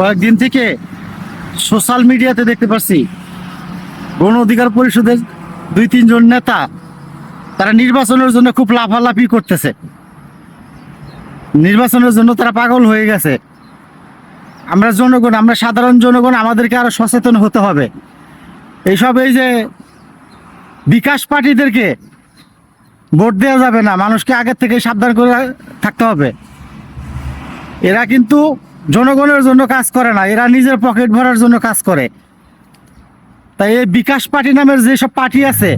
কয়েকদিন থেকে সোশ্যাল মিডিয়াতে দেখতে পাচ্ছি গণ অধিকার পরিষদের দুই, তিনজন নেতা, তারা নির্বাচনের জন্য খুব লাফালাফি করতেছে। নির্বাচনের জন্য তারা পাগল হয়ে গেছে। আমরা জনগণ, আমরা সাধারণ জনগণ, আমাদেরকে আরও সচেতন হতে হবে। এইসব এই যে বিকাশ পার্টিদেরকে ভোট দেওয়া যাবে না, মানুষকে আগের থেকে সাবধান করে থাকতে হবে। এরা কিন্তু জনগণের জন্য কাজ করে না, এরা নিজের পকেট ভরার জন্য কাজ করে। তাই এই বিকাশ পার্টি নামের যেসব পার্টি আছে,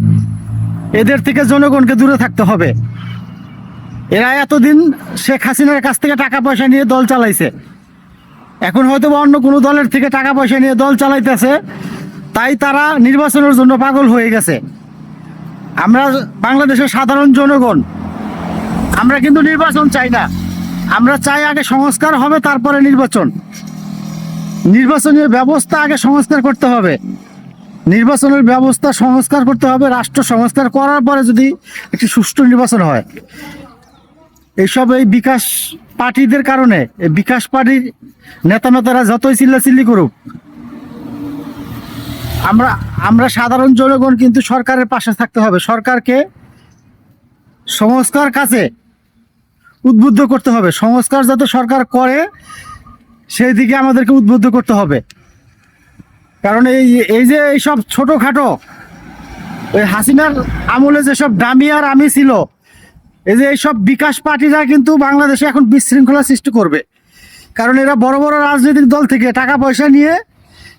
এদের থেকে জনগণকে দূরে থাকতে হবে। এরা এতদিন শেখ হাসিনার কাছ থেকে টাকা পয়সা নিয়ে দল চালাইছে। এখন হয়তো অন্য কোনো দলের থেকে টাকা পয়সা নিয়ে দল চালাইতেছে, তাই তারা নির্বাচনের জন্য পাগল হয়ে গেছে। আমরা বাংলাদেশের সাধারণ জনগণ, আমরা কিন্তু নির্বাচন চাই না। আমরা চাই আগে সংস্কার হবে, তারপরে নির্বাচন। নির্বাচনের ব্যবস্থা আগে সংস্কার করতে হবে। নির্বাচনের ব্যবস্থা সংস্কার করতে হবে, রাষ্ট্র সংস্কার করার পরে যদি একটি সুষ্ঠু নির্বাচন হয়। এইসব এই বিকাশ পার্টিদের কারণে, এই বিকাশ পার্টির নেতা নেতারা যতই চিল্লাচিল্লি করুক, আমরা আমরা সাধারণ জনগণ কিন্তু সরকারের পাশে থাকতে হবে। সরকারকে সংস্কার কাছে উদ্বুদ্ধ করতে হবে। সংস্কার যাতে সরকার করে, সেই দিকে আমাদেরকে উদ্বুদ্ধ করতে হবে। কারণ এই এই যে এইসব ছোটোখাটো ওই হাসিনার আমলে যেসব ডামিয়ার আমি ছিল, এই যে এইসব বিকাশ পার্টিরা কিন্তু বাংলাদেশে এখন বিশৃঙ্খলা সৃষ্টি করবে। কারণ এরা বড় বড় রাজনৈতিক দল থেকে টাকা পয়সা নিয়ে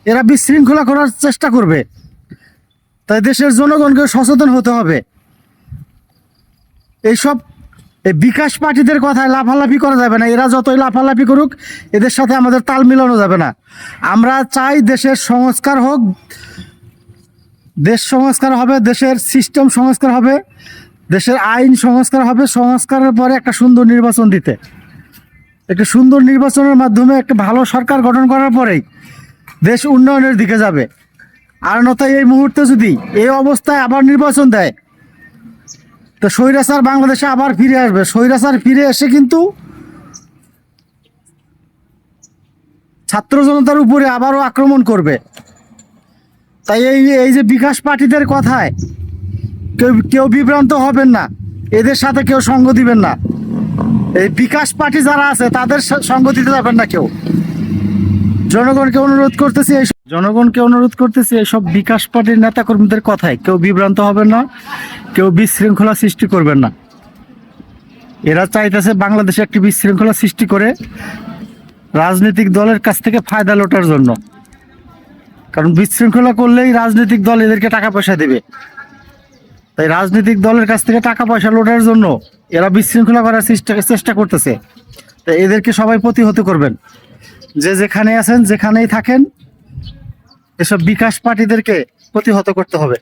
এরা বিশৃঙ্খলা করার চেষ্টা করবে। তাই দেশের জনগণকে সচেতন হতে হবে। এইসব এই বিকাশ পার্টিদের কথায় লাফালাফি করা যাবে না। এরা যতই লাফালাফি করুক, এদের সাথে আমাদের তাল মিলানো যাবে না। আমরা চাই দেশের সংস্কার হোক। দেশ সংস্কার হবে, দেশের সিস্টেম সংস্কার হবে, দেশের আইন সংস্কার হবে, সংস্কারের পরে একটা সুন্দর নির্বাচন দিতে। একটা সুন্দর নির্বাচনের মাধ্যমে একটা ভালো সরকার গঠন করার পরেই দেশ উন্নয়নের দিকে যাবে। আর নয়তো এই মুহূর্তে যদি এই অবস্থায় আবার নির্বাচন দেয় তো স্বৈরাচার বাংলাদেশে আবার ফিরে আসবে। স্বৈরাচার ফিরে এসে কিন্তু ছাত্র জনতার উপরে আবারও আক্রমণ করবে। তাই এই এই যে বিকাশ পার্টিদের কথায় কেউ কেউ বিভ্রান্ত হবেন না। এদের সাথে কেউ সঙ্গ দিবেন না। এই বিকাশ পার্টি যারা আছে, তাদের সঙ্গ দিতে যাবেন না কেউ। জনগণকে অনুরোধ করতেছি জনগণকে অনুরোধ করতেছি এইসব বিকাশ পার্টির নেতাকর্মীদের কথায় কেউ বিভ্রান্ত হবেন না, কেউ বিশৃঙ্খলা সৃষ্টি করবেন না। এরা চাইতেছে বাংলাদেশে একটি বিশৃঙ্খলা সৃষ্টি করে রাজনৈতিক দলের কাছ থেকে ফায়দা লোটার জন্য। কারণ বিশৃঙ্খলা করলেই রাজনৈতিক দল এদেরকে টাকা পয়সা দেবে। তাই রাজনৈতিক দলের কাছ থেকে টাকা পয়সা লোটার জন্য এরা বিশৃঙ্খলা করার চেষ্টা করতেছে। তাই এদেরকে সবাই প্রতিহত করবেন। যে যেখানে আছেন যেখানেই থাকেন এসব বিকাশ পার্টিদেরকে প্রতিহত করতে হবে।